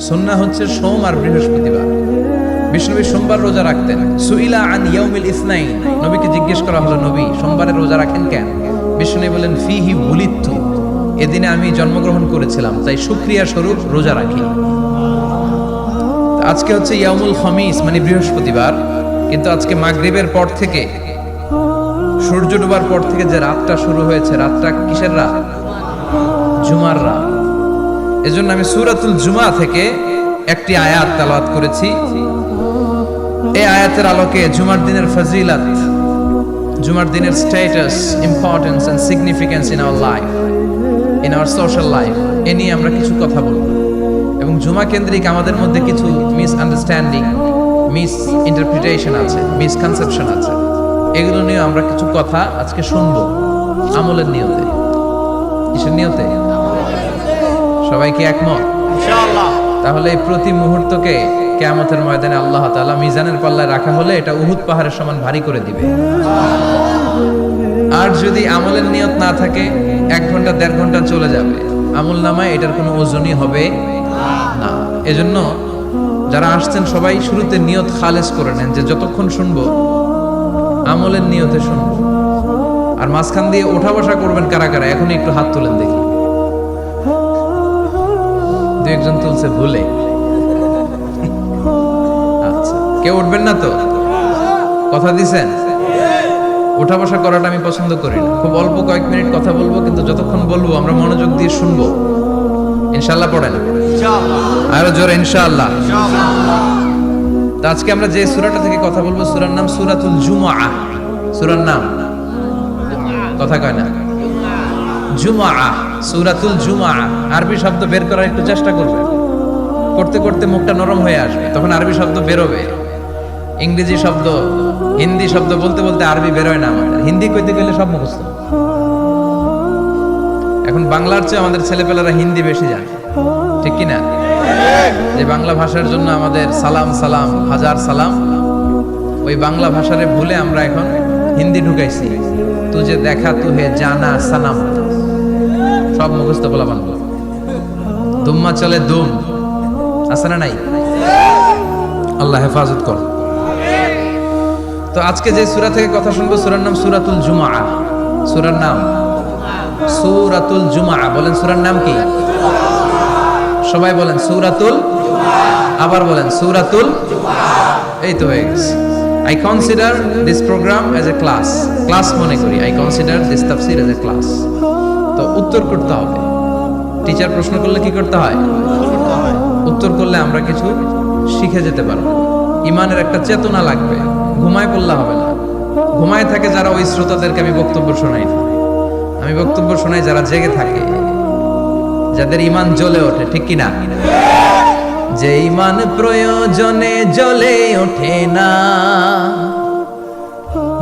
সুন্না হচ্ছে সোম আর বৃহস্পতিবার। বিষ্ণবী সোমবার রোজা রাখতেন। সুইলা আন ইয়াউমিল ইসনাইন। নবীকে জিজ্ঞেস করা হলো, নবী, সোমবারে রোজা রাখেন কেন? বলেন এদিনে আমি জন্মগ্রহণ করেছিলাম, তাই শুক্রিয়া স্বরূপ রোজা রাখি। আজকে হচ্ছে ইয়ামুল মানে বৃহস্পতিবার। কিন্তু আজকে মাগরিবের পর থেকে, সূর্য ডোবার পর থেকে যে রাতটা শুরু হয়েছে, রাতটা কিসের রাত? জুমার রাত। এজন্য আমি সূরাতুল জুমা থেকে একটি আয়াত তেলাওয়াত করেছি। এই আয়াতের আলোকে জুমার দিনের ফজিলাত, জুমার দিনের status importance and significance in our life in our social life এ নিয়ে আমরা কিছু কথা বলব। এবং জুমা কেন্দ্রিক আমাদের মধ্যে কিছু মিস আন্ডারস্ট্যান্ডিং মিস ইন্টারপ্রিটেশন আছে মিসকনসেপশন আছে। এগুলো নিয়ে আমরা কিছু কথা আজকে শুনব, আমলের নিয়তে। কিসের নিয়তে? সবাই কি একমত তাহলে এই প্রতি মুহূর্তকে কেয়ামতের ময়দানে আল্লাহ তাআলা মিজানের পাল্লায় রাখা হলে এটা উহুদ পাহাড়ের সমান ভারী করে দিবে। আর যদি আমলের নিয়ত না থাকে এক ঘণ্টা দেড় ঘণ্টা চলে যাবে। আমল নামায় এটার কোনো ওজনই হবে না। এজন্য যারা আসছেন সবাই শুরুতে নিয়ত খালেজ করে নেন যে যতক্ষণ শুনব আমলের নিয়তে শুনব। আর মাঝখান দিয়ে ওঠা বসা করবেন কারা কারা? এখনই একটু হাত তুলেন দেখি। দু একজন তুলছে ভুলে। আচ্ছা কেউ উঠবেন না তো? কথা দিছেন? ওঠা বসা করাটা আমি পছন্দ করি না। খুব অল্প কয়েক মিনিট কথা বলব, কিন্তু যতক্ষণ বলব, আমরা মনোযোগ দিয়ে শুনব। ইনশাল্লাহ পড়েন আরও জোরে, ইনশাআল্লাহ। তা আজকে আমরা যে সুরাটা থেকে কথা বলব, সুরার নাম সুরাতুল জুমআ। সুরার নাম? কথা কয় না? জুমআ, সূরাতুল জুমআ। আরবি শব্দ বের করার একটু চেষ্টা করবে। করতে করতে মুখটা নরম হয়ে আসবে, তখন আরবি শব্দ বেরোবে। ইংরেজি শব্দ, হিন্দি শব্দ বলতে বলতে আরবি বেরোয় না আমাদের। হিন্দি কইতে গেলে সব মুখস্থ। এখন বাংলার চেয়ে আমাদের ছেলেপেলেরা হিন্দি বেশি জানে। ঠিক কি না? যে বাংলা ভাষার জন্য আমাদের সালাম সালাম, হাজার সালাম, ওই বাংলা ভাষারে ভুলে আমরা এখন হিন্দি ঢুকাইছি। তুজে দেখা তুহে জানা সানাম সব মুখস্থ বলা বাংলা দুম্মা চলে দুম আছে না নাই? আল্লাহ হেফাজত কর। তো আজকে যে সুরা থেকে কথা শুনব, সুরার নাম সুরাতুল জুমআ। সুরার নাম? সুরাতুল জুমা বলেন সুরার নাম কি? সবাই বলেন সুরাতুল আবার বলেন সুরাতুল এই তো হয়ে গেছে। I consider this program as a class class মনে করি। I consider this tafsir as a class তো উত্তর করতে হবে। টিচার প্রশ্ন করলে কি করতে হয়? উত্তর করলে আমরা কিছু শিখে যেতে পারব। ইমানের একটা চেতনা লাগবে। ঘুমায় পড়লে হবে না। ঘুমায় থাকে যারা ওই শ্রোতাদেরকে আমি বক্তব্য শোনাই। না আমি বক্তব্য শোনাই যারা জেগে থাকে। যাদের ইমান জ্বলে ওঠে, ঠিক কি না? যে ইমান প্রয়োজনে জ্বলে ওঠে না।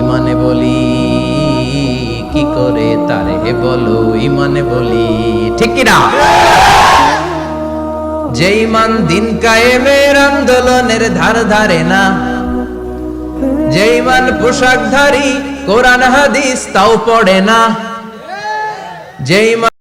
ইমানে বলি, কি করে তারে বলো ইমানে বলি, ঠিক কি না যে ইমান দিন কায়েমের আন্দোলনের ধার ধারে না, যে ইমান পোশাকধারী কোরআন হাদিস তাও পড়ে না, যে ইমান